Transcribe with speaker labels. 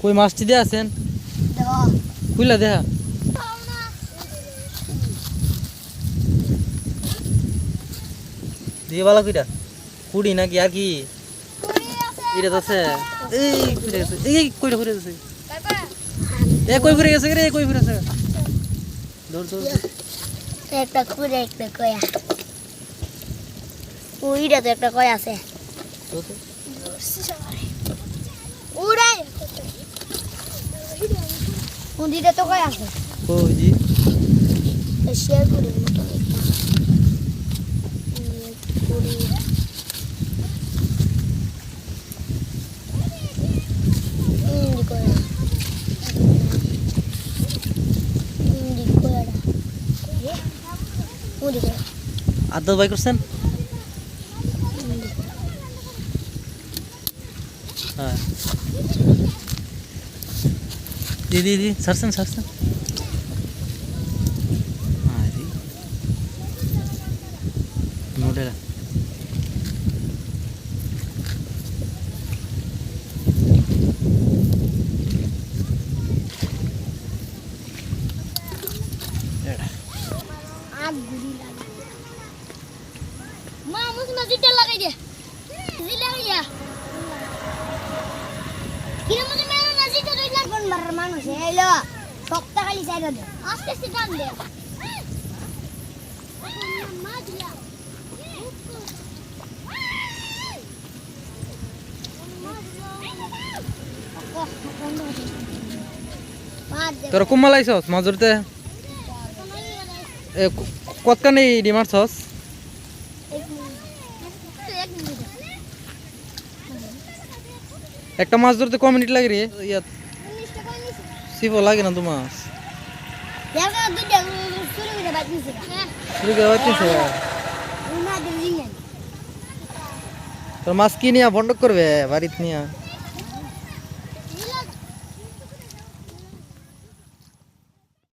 Speaker 1: কই মাছটি দিয়ে আছেন? কুইলা দেখা দিয়ে বালা কুইটা কুড়ি নাকি আর কি? এটা তো আছে। এই কুইটা গেছে এই কইটা ফুরে গেছে এ কই ফুরে গেছে রে? কই ফুরে গেছে দৌড় দৌড়।
Speaker 2: একটা কুড়ে একটা কয়া। তো একটা কয়া আছে। উড়াই উদিটা তো কয়া আছে
Speaker 1: কই
Speaker 2: শেয়ার করি মতো একটা কুড়ি ইন্দি কয়া ইন্দি কয়াটা উদি কয়া
Speaker 1: আদা বাই করছেন? हाँ दी दी
Speaker 2: दी सरसन सरसन हाँ दी नोटेगा माँ मुझे नजदीक लगाई दे কিরে মনে মেলো নজিটা রইলা কোন বারের মানুষ এলো সপ্তাহ খালি চাইরা দে। আস্তে আস্তে টান দে।
Speaker 1: তোর কুম্মাল আইসস মাছ এ ক- কতখানি ডি মারছস একটা মাছ ধরতে ক মিনিট লাগে রে? ইয়াত। সিপো লাগে না তো মাছ। বাচ্চিছে তোর মাছ কি নিয়া বন্ডক করবে? বাড়িতে নিয়া।